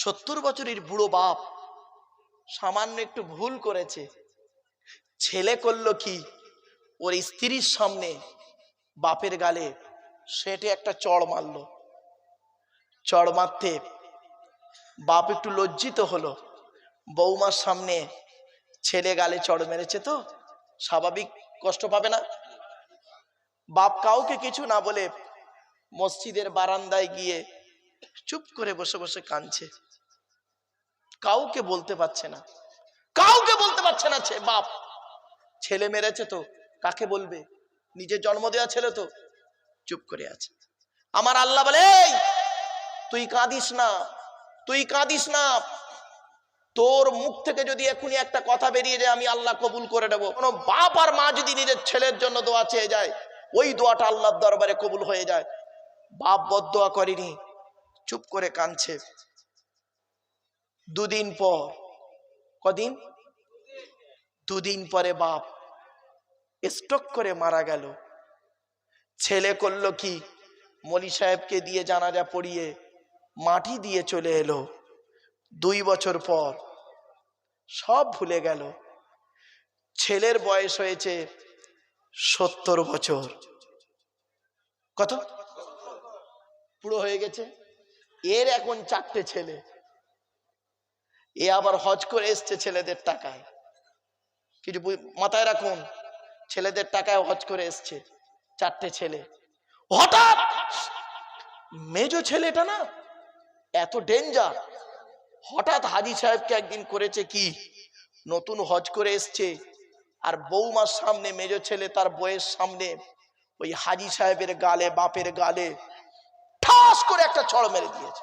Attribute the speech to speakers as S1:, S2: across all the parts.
S1: সত্তর বছরের বুড়ো বাপ সামান্য একটু ভুল করেছে। ছেলে করল কি? ওর স্ত্রীর সামনে বাপের গালে সেটে একটা চড় মারলো। চড় মারতে বাপ একটু লজ্জিত হলো। বৌমার সামনে ছেলে গালে চড় মেরেছে তো, স্বাভাবিক কষ্ট পাবে না। বাপ কাউকে কিছু না বলে মসজিদের বারান্দায় গিয়ে চুপ করে বসে বসে কাঁদছে। কাউকে বলতে পারছে না। কাউকে বলতে পারছে না বাপ। ছেলে মেরেছে তো কাকে বলবে? নিজের জন্ম দেওয়া ছেলে তো। চুপ করে আছে। আমার আল্লাহ বলে "এই, তুই কাঁদিস না তুই কাঁদিস না। তোর মুখ থেকে যদি এখনই একটা কথা বেরিয়ে যায় আমি আল্লাহ কবুল করে দেবো কোনো বাপ আর মা যদি নিজের ছেলের জন্য দোয়া চেয়ে যায় ওই দোয়াটা আল্লাহর দরবারে কবুল হয়ে যায়। বাপ বদোয়া করেনি চুপ করে কাঁদছে। দুদিন পর। কদিন? দুদিন পরে বাপ স্ট্রোক করে মারা গেল। ছেলে করল কি? মলি সাহেবকে দিয়ে জানাজা পড়িয়ে মাটি দিয়ে চলে এলো। দুই বছর পর সব ভুলে গেল। ছেলের বয়স হয়েছে সত্তর বছর। কত? পুরো হয়ে গেছে। এর এখন চারটে ছেলে। এ আবার হজ করে এসছে ছেলেদের টাকায়। কিছু মাথায় রাখুন, ছেলেদের টাকায় হজ করে এসছে চারটে ছেলে। হঠাৎ মেজ ছেলেটা না এত ডেঞ্জার হঠাৎ হাজি সাহেবকে একদিন করেছে কি? নতুন হজ করে এসছে আর বৌমার সামনে, মেজ ছেলে তার বইয়ের সামনে ওই হাজি সাহেবের গালে, বাপের গালে ঠাস করে একটা চড় মেরে দিয়েছে।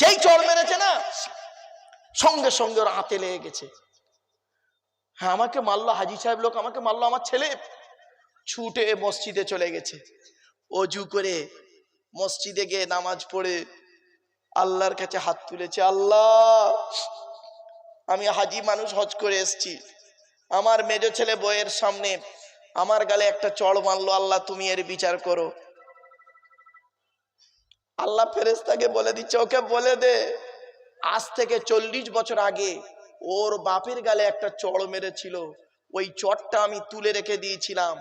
S1: যেই চড় মেরেছে না, সঙ্গে সঙ্গে ওর হাতে লেগে গেছে। হ্যাঁ আমাকে মারলো, হাজি সাহেব লোক আমাকে মারলো, আমার ছেলে ছুটে মসজিদে চলে গেছে। অজু করে মসজিদে গিয়ে নামাজ পড়ে আল্লাহর কাছে হাত তুলেছে, আল্লাহ, আমি হাজি মানুষ হজ করে এসছি। আমার মেজ ছেলে বইয়ের সামনে আমার গালে একটা চড় মারলো, আল্লাহ তুমি এর বিচার করো। আল্লাহ ফেরেস্তাকে বলে দিচ্ছে, ওকে বলে দে, আজ থেকে চল্লিশ বছর আগে ওর বাপের গালে একটা চড় মেরেছিল। ওই চটটা আমি তুলে রেখে দিয়েছিলাম।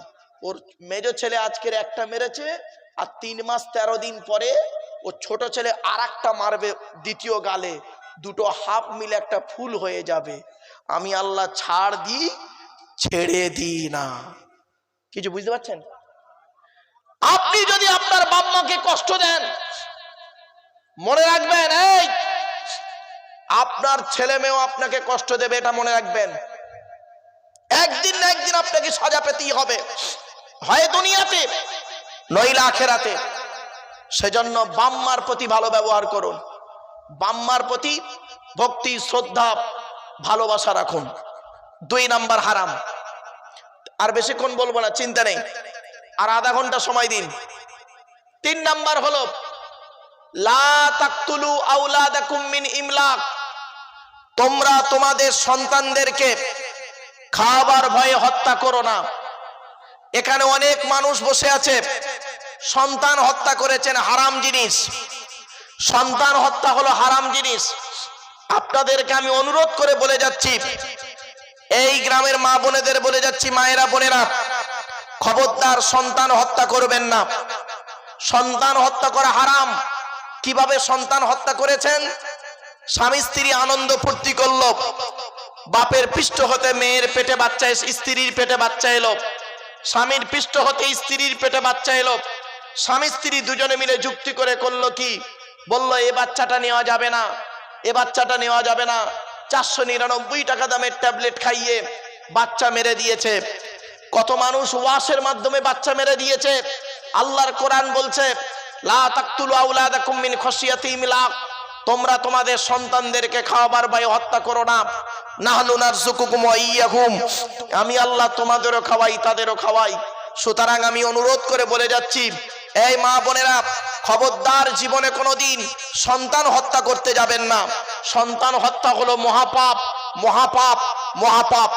S1: ওর মেজ ছেলে আজকের একটা মেরেছে আর তিন মাস তেরো দিন পরে ও ছোট ছেলে আর মারবে দ্বিতীয় গালে। দুটো হাফ মিলে একটা ফুল হয়ে যাবে। আমি আল্লাহ ছাড় দিই, ছেড়ে দিই না। কিছু বুঝতে পারছেন? আপনি যদি আপনার বাম্মাকে কষ্ট দেন, মনে রাখবেন, এই, আপনার ছেলে মেয়েও আপনাকে কষ্ট দেবে, এটা মনে রাখবেন। একদিন না একদিন আপনাকে সাজা পেতেই হবে। হয় দুনিয়াতে, নইলে আখেরাতে। সেজন্য বাম্মার প্রতি ভালো ব্যবহার করুন। বাম্মার প্রতি ভক্তি, শ্রদ্ধা, ভালোবাসা রাখুন। দুই নাম্বার হারাম। আর বেশিক্ষণ বলব না, চিন্তা নেই। আর আধা ঘণ্টা সময় দিন। তিন নাম্বার হলো তোমরা তোমাদের সন্তানদেরকে খাবার ভয়ে হত্যা করো না। এখানে অনেক মানুষ বসে আছে। সন্তান হত্যা করেছেন হারাম জিনিস। সন্তান হত্যা হলো হারাম জিনিস। আপনাদেরকে আমি অনুরোধ করে বলে যাচ্ছি। এই গ্রামের মা বোনেদের বলে যাচ্ছি, মায়েরা বোনেরা খবরদার সন্তান হত্যা করবেন না। সন্তান হত্যা করা হারাম। কীভাবে সন্তান হত্যা করেছেন? স্বামী স্ত্রী আনন্দ ফুর্তি করল। বাপের পৃষ্ঠ হতে মেয়ের পেটে বাচ্চা স্ত্রীর পেটে বাচ্চা এলো। স্বামীর পৃষ্ঠ হতে স্ত্রীর পেটে বাচ্চা এলো। স্বামী স্ত্রী দুজনে মিলে যুক্তি করে করল কি? বলল, এ বাচ্চাটা নেওয়া যাবে না। এ বাচ্চাটা নেওয়া যাবে না। চারশো নিরানব্বই টাকা দামের ট্যাবলেট খাইয়ে বাচ্চা মেরে দিয়েছে। কত মানুষ ওয়াশের মাধ্যমে বাচ্চা মেরে দিয়েছে। আল্লাহর কোরআন বলছে তোমরা তোমাদের সন্তানদেরকে খাওয়াবার ভয়ে হত্যা করো না। আমি আল্লাহ তোমাদেরও খাওয়াই, তাদেরও খাওয়াই। সুতরাং আমি অনুরোধ করে বলে যাচ্ছি, এই মা বোনেরা, খবরদার জীবনে কোনোদিন সন্তান হত্যা করতে যাবেন না। সন্তান হত্যা হলো মহাপাপ মহাপাপ মহাপাপ।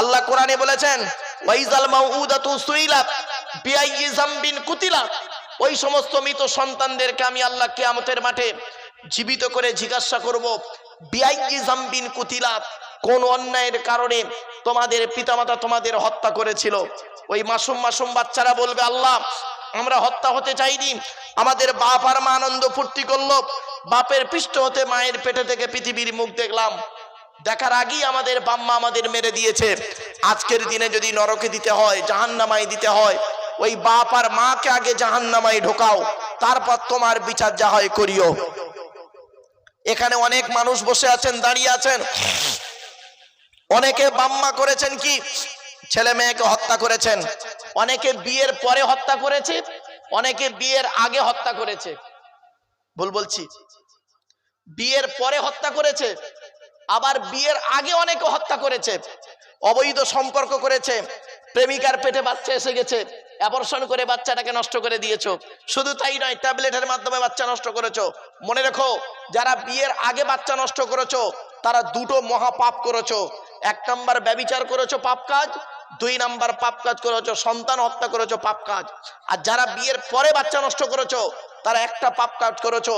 S1: আল্লাহ কোরআনে বলেছেন ওয়াইজাল মাউউদাতু সুইলাত বিআইয়ি যামবিন কুতিলাত। ওই সমস্ত মৃত সন্তানদেরকে আমি আল্লাহ কিয়ামতের মাঠে জীবিত করে জিজ্ঞাসা করব বিআইজি জাম্বিন কুতিলাত, কোন অন্যায়ের কারণে তোমাদের পিতামাতা তোমাদের হত্যা করেছিল? ওই মাসুম মাসুম বাচ্চারা বলবে, আল্লাহ, আমরা হত্যা হতে চাইনি। আমাদের বাপ আর মা আনন্দ ফুর্তি করল। বাপের পৃষ্ঠ হতে মায়ের পেটে থেকে পৃথিবীর মুখ দেখলাম। দেখার আগেই আমাদের বাম্মা আমাদের মেরে দিয়েছে। আজকের দিনে যদি নরকে দিতে হয় জাহান্নামাই দিতে হয়, ওই বাপ আর মাকে আগে জাহান্নামাই ঢোকাও, তারপর তোমার বিচার যা হয় করিও। এখানে অনেক মানুষ বসে আছেন, দাঁড়িয়ে আছেন। অনেকে বাম্মা করেছেন কি? ছেলে মেয়েকে হত্যা করেছেন। অনেকে বিয়ের পরে হত্যা করেছে, অনেকে বিয়ের আগে হত্যা করেছে। ভুল বলছি। বিয়ের পরে হত্যা করেছে আবার বিয়ের আগে অনেকে হত্যা করেছে, অবৈধ সম্পর্ক করেছে, প্রেমিকার পেটে বাচ্চা এসে গেছে অ্যাবর্ষণ করে বাচ্চাটাকে নষ্ট করে দিয়েছ। শুধু তাই নয় ট্যাবলেটের মাধ্যমে বাচ্চা নষ্ট করেছ। মনে রেখো, যারা বিয়ের আগে বাচ্চা নষ্ট করেছ, তারা দুটো মহা পাপ করেছ। এক নাম্বার ব্যবিচার করেছ পাপ কাজ, দুই নাম্বার পাপ কাজ করেছ সন্তান হত্যা করেছ পাপ কাজ। আর যারা বিয়ের পরে বাচ্চা নষ্ট করেছ, তারা একটা পাপ কাজ করেছ,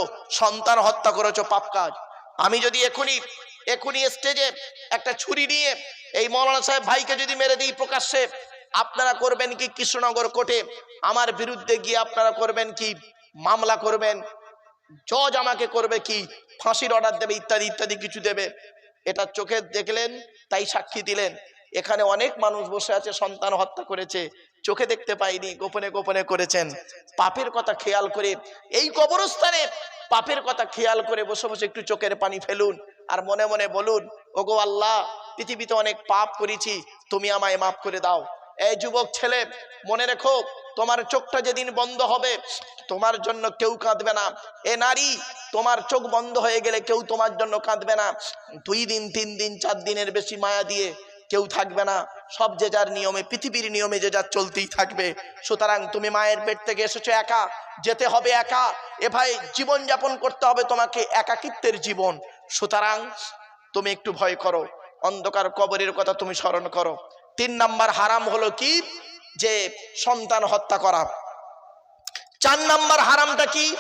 S1: সন্তান হত্যা করেছ পাপ কাজ। আমি যদি এখনই এখনই স্টেজে একটা ছুরি নিয়ে এই মৌলানা সাহেব ভাইকে যদি মেরে দিই প্রকাশ্যে, আপনারা করবেন কি কৃষ্ণনগর কোর্টে? আমার বিরুদ্ধে গিয়ে আপনারা করবেন কি? মামলা করবেন। জজ আমাকে করবে কি? ফাঁসির অর্ডার দেবে, ইত্যাদি ইত্যাদি কিছু দেবে। এটা চোখে দেখলেন, তাই সাক্ষী দিলেন। এখানে অনেক মানুষ বসে আছে, সন্তান হত্যা করেছে। চোখে দেখতে পাইনি, গোপনে গোপনে করেছেন। পাপের কথা খেয়াল করে, এই কবরস্থানে পাপের কথা খেয়াল করে বসে বসে একটু চোখের পানি ফেলুন। আর মনে মনে বলুন, ওগো আল্লাহ, পৃথিবীতে অনেক পাপ করেছি, তুমি আমায় মাফ করে দাও। এই যুবক ছেলে, মনে রেখো, তোমার চোখটা যেদিন বন্ধ হবে, তোমার জন্য কেউ কাঁদবে না। এ নারী, তোমার চোখ বন্ধ হয়ে গেলে কেউ তোমার জন্য কাঁদবে না। দুই দিন, তিন দিন, চার দিনের বেশি মায়া দিয়ে কেউ থাকবে না। সব যে যার নিয়মে, পৃথিবীর নিয়মে যে যার চলতেই থাকবে। সুতরাং তুমি মায়ের পেট থেকে এসেছ একা, যেতে হবে একা। এ ভাই জীবন যাপন করতে হবে তোমাকে একাকিত্বের জীবন। সুতরাং তুমি একটু ভয় করো। অন্ধকার কবরের কথা তুমি স্মরণ করো। তিন নাম্বার হারাম হলো কি? যে সন্তান হত্যা করা। চার নাম্বার হারামটা কি?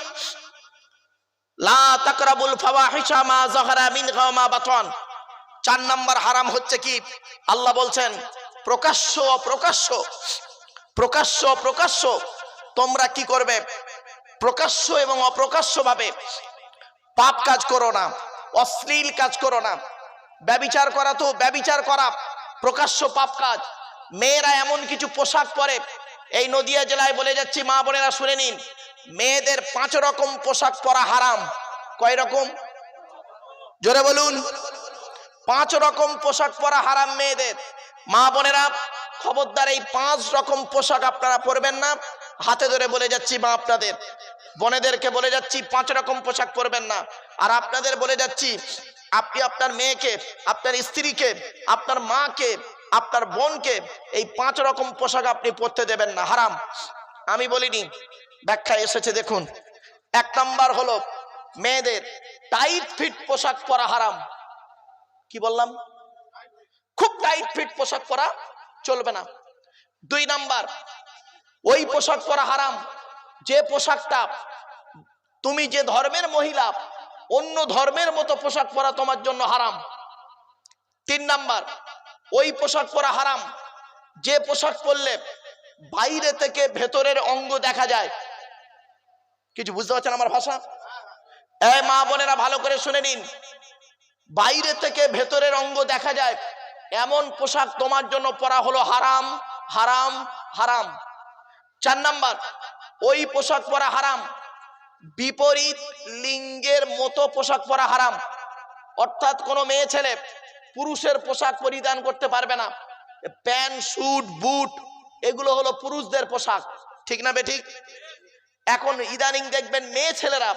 S1: চার নাম্বার হারাম হচ্ছে কি? আল্লাহ বলছেন, প্রকাশ্য, অপ্রকাশ্য প্রকাশ্য, অপ্রকাশ্য, তোমরা কি করবে? প্রকাশ্য এবং অপ্রকাশ্য ভাবে পাপ কাজ করো না। অশ্লীল কাজ করো না। ব্যবিচার করা তো ব্যবিচার করা, প্রকাশ্য পাপ কাজ। মেয়েরা এমন কিছু পোশাক পরে, এই নদিয়া জেলায় বলে যাচ্ছি, মা বোনেরা শুনে নিন, মেয়েদের পাঁচ রকম পোশাক পরা হারাম। কয় রকম? জোরে বলুন। পাঁচ রকম পোশাক পরা হারাম মেয়েদের। মা বোনেরা, খবরদার এই পাঁচ রকম পোশাক আপনারা পরবেন না। হাতে ধরে বলে যাচ্ছি, মা আপনাদের। বোনেদেরকে বলে যাচ্ছি, পাঁচ রকম পোশাক পরবেন না। আর আপনাদের বলে যাচ্ছি, আপনি আপনার মেয়েকে, আপনার স্ত্রীকে, আপনার মাকে, আপনার বোনকে এই পাঁচ রকম পোশাক আপনি পরতে দেবেন না। হারাম। আমি বলিনি, ব্যাখ্যা এসেছে দেখুন। এক নাম্বার হলো, মেয়েদের টাইট ফিট পোশাক পরা হারাম। কি বললাম? খুব টাইট ফিট পোশাক পরা চলবে না। দুই নাম্বার, ওই পোশাক পরা হারাম। যে পোশাকটা তুমি যে ধর্মের মহিলা, অন্য ধর্মের মতো পোশাক পরা তোমার জন্য হারাম। তিন নাম্বার, ওই পোশাক পরা হারাম। যে পোশাক পরলে বাইরে থেকে ভেতরের অঙ্গ দেখা যায়। কিছু বুঝতে পারছেন আমার ভাষা? এই মা বোনেরা ভালো করে শুনে নিন। বাইরে থেকে ভেতরের অঙ্গ দেখা যায়। এমন পোশাক তোমার জন্য পরা হলো হারাম হারাম হারাম। চার নাম্বার, ওই পোশাক পরা হারাম। বিপরীত লিঙ্গের মতো পোশাক পরা হারাম। অর্থাৎ কোনো মেয়ে ছেলে পুরুষের পোশাক পরিধান করতে পারবে না। প্যান্ট স্যুট বুট, এগুলো হলো পুরুষদের পোশাক। ঠিক না বেঠিক? এখন ইদানিং দেখবেন মেয়ে ছেলেরা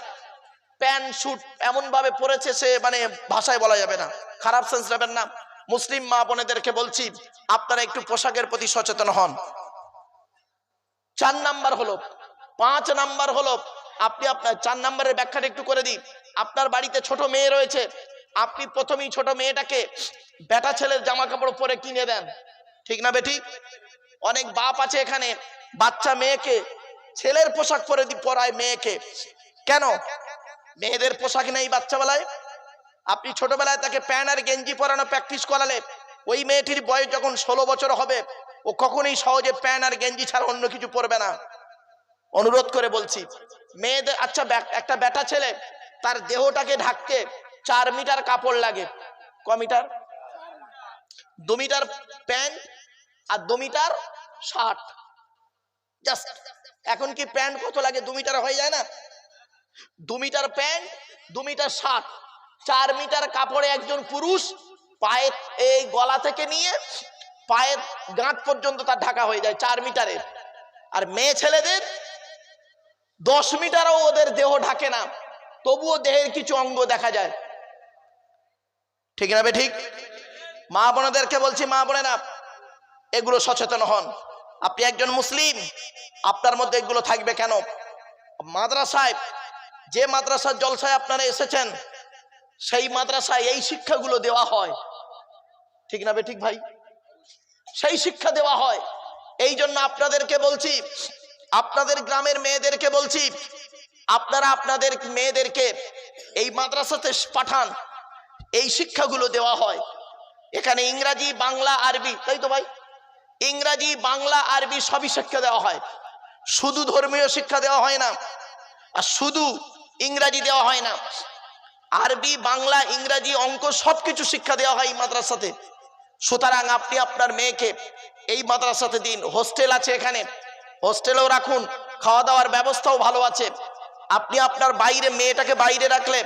S1: প্যান্ট স্যুট এমন ভাবে পরেছে সে মানে ভাষায় বলা যাবে না। খারাপ সেন্স নেবেন না। মুসলিম মা বোনেদেরকে বলছি, আপনারা একটু পোশাকের প্রতি সচেতন হন। চার নাম্বার হলো, পাঁচ নাম্বার হলো আপনি আপনার চার নাম্বারের ব্যাখ্যাটা একটু করে দিই আপনার বাড়িতে ছোট মেয়ে রয়েছে, আপনি প্রথমেই ছোট মেয়েটাকে বেটা ছেলের জামা কাপড় পরে কিনে দেন। ঠিক না বেটি? অনেক বাপ আছে এখানে, বাচ্চা মেয়েকে, ছেলের পোশাক পরে দি পরায় মেয়েকে। কেন? মেয়েদের পোশাক নেই বাচ্চাবেলায়। আপনি ছোটবেলায় তাকে প্যান্ট আর গেঞ্জি পরানো প্র্যাকটিস করালে, ওই মেয়েটির বয়স যখন ষোলো বছর হবে, ও কখনোই সহজে প্যান্ট আর গেঞ্জি ছাড়া অন্য কিছু পরবে না। অনুরোধ করে বলছি, মেয়েদের আচ্ছা একটা বেটা ছেলে, তার দেহটাকে ঢাকতে চার মিটার কাপড় লাগে। ক মিটার? দু মিটার প্যান্ট আর দু মিটার শার্ট। জাস্ট, এখন কি প্যান্ট কত লাগে? দু মিটার হয়ে যায় না? দু মিটার প্যান্ট, দু মিটার শার্ট। চার মিটার কাপড়ে একজন পুরুষ পায়ের এই গলা থেকে নিয়ে পায়ের গাঁত পর্যন্ত তার ঢাকা হয়ে যায় চার মিটারের আর মেয়ে ছেলেদের দশ মিটারও ওদের দেহ ঢাকে না, তবুও দেহের কিছু অঙ্গ দেখা যায়। ঠিক না ঠিক? মা বোনেদেরকে বলছি, মা বোনেরা, এগুলো সচেতন হন। আপনি একজন মুসলিম, আপনার মধ্যে এগুলো থাকবে কেন? মাদ্রাসায়, যে মাদ্রাসার জলসায় আপনারা এসেছেন, সেই মাদ্রাসায় এই শিক্ষাগুলো দেওয়া হয়। ঠিক না ঠিক ভাই? সেই শিক্ষা দেওয়া হয়। এই জন্য আপনাদেরকে বলছি আপনাদের গ্রামের মেয়েদেরকে বলছি, আপনারা আপনাদের মেয়েদেরকে এই মাদ্রাসাতে পাঠান, এই শিক্ষাগুলো দেওয়া হয়। এখানে ইংরাজি, বাংলা, আরবি, তাই তো ভাই? ইংরাজি, বাংলা, আরবি সবই শিক্ষা দেওয়া হয়। শুধু ধর্মীয় শিক্ষা দেওয়া হয় না, আর শুধু ইংরাজি দেওয়া হয় না। আরবি, বাংলা, ইংরাজি, অঙ্ক সবকিছু শিক্ষা দেওয়া হয় এই মাদ্রাসাতে। সুতরাং আপনি আপনার মেয়েকে এই মাদ্রাসাতে দিন। হোস্টেল আছে এখানে। হোস্টেলেও রাখুন খাওয়া দাওয়ার ব্যবস্থাও ভালো আছে। আপনি আপনার বাইরে, মেয়েটাকে বাইরে রাখলে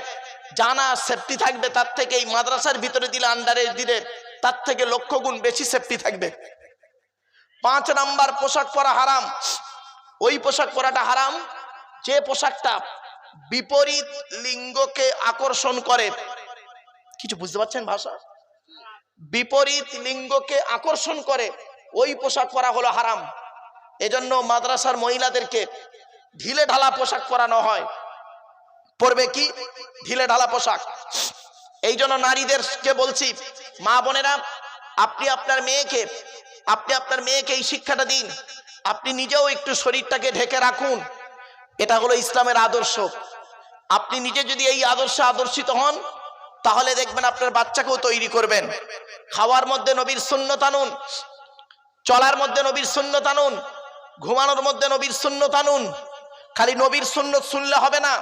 S1: জানা সেফটি থাকবে, তার থেকে এই মাদ্রাসার ভিতরে দিলে আন্ডারে দিলে তার থেকে লক্ষ গুণ বেশি সেফটি থাকবে। পাঁচ নাম্বার, পোশাক পরা হারাম। ওই পোশাক পরাটা হারাম, যে পোশাকটা বিপরীত লিঙ্গকে আকর্ষণ করে। কিছু বুঝতে পারছেন ভাষা? বিপরীত লিঙ্গকে আকর্ষণ করে, ওই পোশাক পরা হলো হারাম। এজন্য মাদ্রাসার মহিলাদেরকে ঢিলে ঢালা পোশাক পরানো হয়। পরবে কি? ঢিলে ঢালা পোশাক। এই জন্য নারীদেরকে বলছি, মা বোনেরা, আপনি আপনার মেয়েকে, আপনি আপনার মেয়েকে এই শিক্ষাটা দিন। আপনি নিজেও একটু শরীরটাকে ঢেকে রাখুন। এটা হলো ইসলামের আদর্শ। আপনি নিজে যদি এই আদর্শে আদর্শিত হন, তাহলে দেখবেন আপনার বাচ্চাকেও তৈরি করবেন। খাওয়ার মধ্যে নবীর সুন্নত আনুন, চলার মধ্যে নবীর সুন্নত আনুন ঘুমানোর মধ্যে নবীর সুন্নত আনুন। খালি নবীর সুন্নত শুনলে হবে না।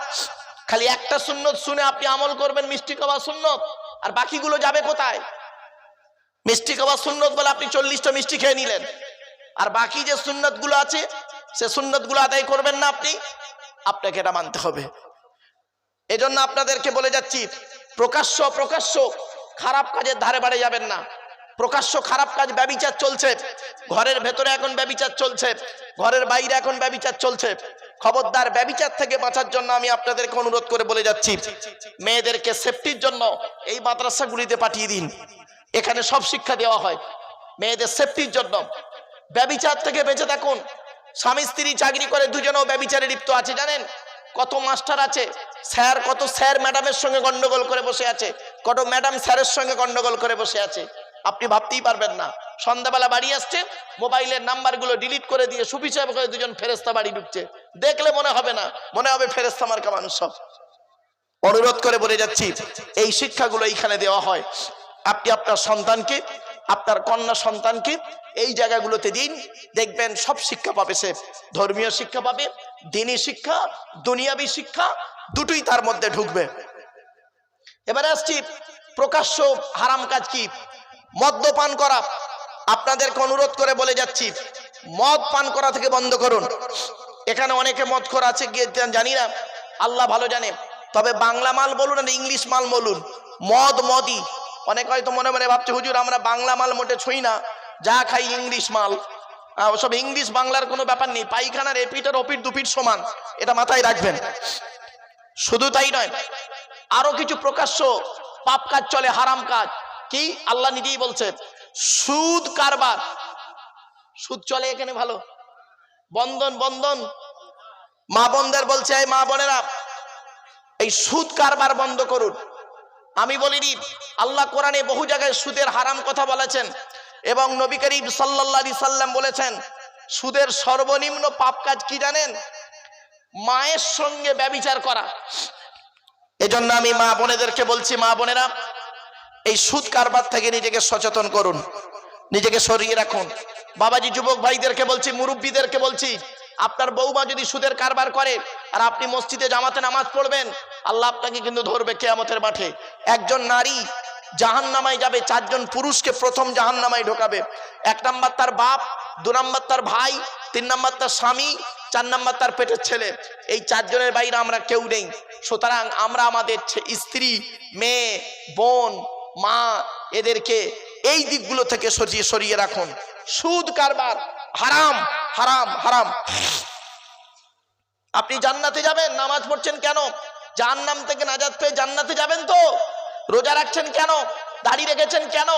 S1: খালি একটা সুন্নত শুনে আপনি আমল করবেন মিষ্টি কবা সুন্নত। আর বাকিগুলো যাবে কোথায়? মিষ্টি কবা সুন্নত বলে আপনি চল্লিশটা মিষ্টি খেয়ে নিলেন। আর বাকি যে সুন্নতগুলো আছে, সে সুন্নতগুলো আদায় করবেন না আপনি। আপনাকে এটা মানতে হবে। এজন্য আপনাদেরকে বলে যাচ্ছি, প্রকাশ্য প্রকাশ্য খারাপ কাজের ধারে বাড়ে যাবেন না। প্রকাশ্য খারাপ কাজ ব্যবিচার চলছে। ঘরের ভেতরে এখন ব্যবিচার চলছে। ঘরের বাইরে এখন ব্যবিচার চলছে। খবরদার ব্যবিচার থেকে বাঁচার জন্য আমি আপনাদেরকে অনুরোধ করে বলে যাচ্ছি। মেয়েদেরকে সেফটির জন্য এই মাদ্রাসাগুলিতে পাঠিয়ে দিন। এখানে সব শিক্ষা দেওয়া হয়। মেয়েদের সেফটির জন্য। ব্যবিচার থেকে বেঁচে থাকুন। স্বামী, স্ত্রী চাকরি করে দুজনেও ব্যবিচারে লিপ্ত আছে, জানেন? কত মাস্টার আছে। স্যার, কত স্যার ম্যাডামের সঙ্গে গন্ডগোল করে বসে আছে। কত ম্যাডাম স্যারের সঙ্গে গন্ডগোল করে বসে আছে। আপনি ভাবতেই পারবেন না। সন্ধ্যাবেলা বাড়ি আসছে, মোবাইলের নাম্বারগুলো ডিলিট করে দিয়ে সুবিচার করে দুজন ফেরেস্তা বাড়ি ঢুকছে। দেখলে মনে হবে না, মনে হবে ফেরেস্তা মার্কা মানুষ সব। অনুরোধ করে বলে যাচ্ছি, এই শিক্ষাগুলো এইখানে দেওয়া হয়। আপনি আপনার সন্তানকে, আপনার কন্যা সন্তানকে এই জায়গাগুলোতে দিন, দেখবেন সব শিক্ষা পাবে সে। ধর্মীয় শিক্ষা পাবে, দিনী শিক্ষা, দুনিয়াবী শিক্ষা, দুটোই তার মধ্যে ঢুকবে। এবারে আসছি, প্রকাশ্য হারাম কাজ কি? মদ্যপান করা। আপনাদেরকে অনুরোধ করে বলে যাচ্ছি, মদ পান করা থেকে বন্ধ করুন। এখানে অনেকে মদ করা আছে জানি না, আল্লাহ ভালো জানে। তবে বাংলা মাল বলুন আর ইংলিশ মাল বলুন, মদ মদি অনেক হয়তো মনে মনে ভাবছে, হুজুর, আমরা বাংলা মাল মোটে ছুঁই না, যা খাই ইংলিশ মাল। ওসব ইংলিশ বাংলার কোনো ব্যাপার নেই পাইখানার এপিট আর ওপিট দুপিট সমান, এটা মাথায় রাখবেন। শুধু তাই নয়, আরও কিছু প্রকাশ্য পাপ কাজ চলে, হারাম কাজ। কি আল্লাহ নিজেই বলছে, সুদ কারবার। সুদ চলে এখানে ভালো। বন্ধন বন্ধন। মা বোনদের বলছে, এই মা বোনেরা, এই সুদ কারবার বন্ধ করুন। আমি বলিনি, আল্লাহ কোরআনে বহু জায়গায় সুদের হারাম কথা বলেছেন এবং নবী করিম আলাইহি সাল্লাম বলেছেন, সুদের সর্বনিম্ন পাপ কাজ কি জানেন? মায়ের সঙ্গে ব্যবিচার করা। এজন্য আমি মা বোনেদেরকে বলছি, মা বোনেরা এই সুদ কারবার থেকে নিজেকে সচেতন করুন, নিজেকে সরিয়ে রাখুন। বাবাজি, যুবক ভাইদেরকে বলছি, মুরব্বীদেরকে বলছি, আপনার বৌমা যদি সুদের কারবার করে আর আপনি মসজিদে জামাতে নামাজ পড়বেন, আল্লাহ আপনাকে কিন্তু ধরবে কেয়ামতের মাঠে। একজন নারী জাহান নামায় যাবে, চারজন পুরুষকে প্রথম জাহান নামায় ঢোকাবে। এক নাম্বার তার বাপ, দু নাম্বার তার ভাই, তিন নাম্বার তার স্বামী, চার নাম্বার তার পেটের ছেলে। এই চারজনের বাইরে আমরা কেউ নেই। সুতরাং আমরা আমাদের স্ত্রী, মেয়ে, বোন মা এদেরকে এই দিকগুলো থেকে সরিয়ে সরিয়ে রাখুন। সুদ, কারবার, হারাম হারাম হারাম। আপনি জান্নাতে যাবেন, নামাজ পড়ছেন কেন? জাহান্নাম থেকে নাজাত পেয়ে জান্নাতে যাবেন তো? রোজা রাখছেন কেন? দাড়ি রেখেছেন কেন?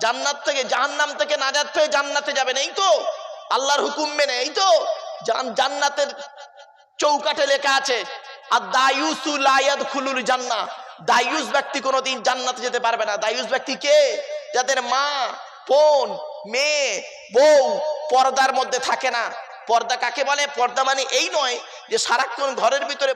S1: জান্নাত থেকে, জাহান্নাম থেকে নাজাত পেয়ে জান্নাতে যাবেন, এই তো? আল্লাহর হুকুম মেনে, এই তো? জান্নাতের চৌকাঠে লেখা আছে আর দায়ুসু লায়াদ খুলুল জান্না দায়ুস ব্যক্তি কোনোদিন জান্নাতে যেতে পারবে না। দায়ুস ব্যক্তি কে? যাদের মা, বোন, মেয়ে, বউ পর্দার মধ্যে থাকে না। পর্দা কাকে বলে? পর্দা মানে এই নয় যে সারাক্ষণ ঘরের ভিতরে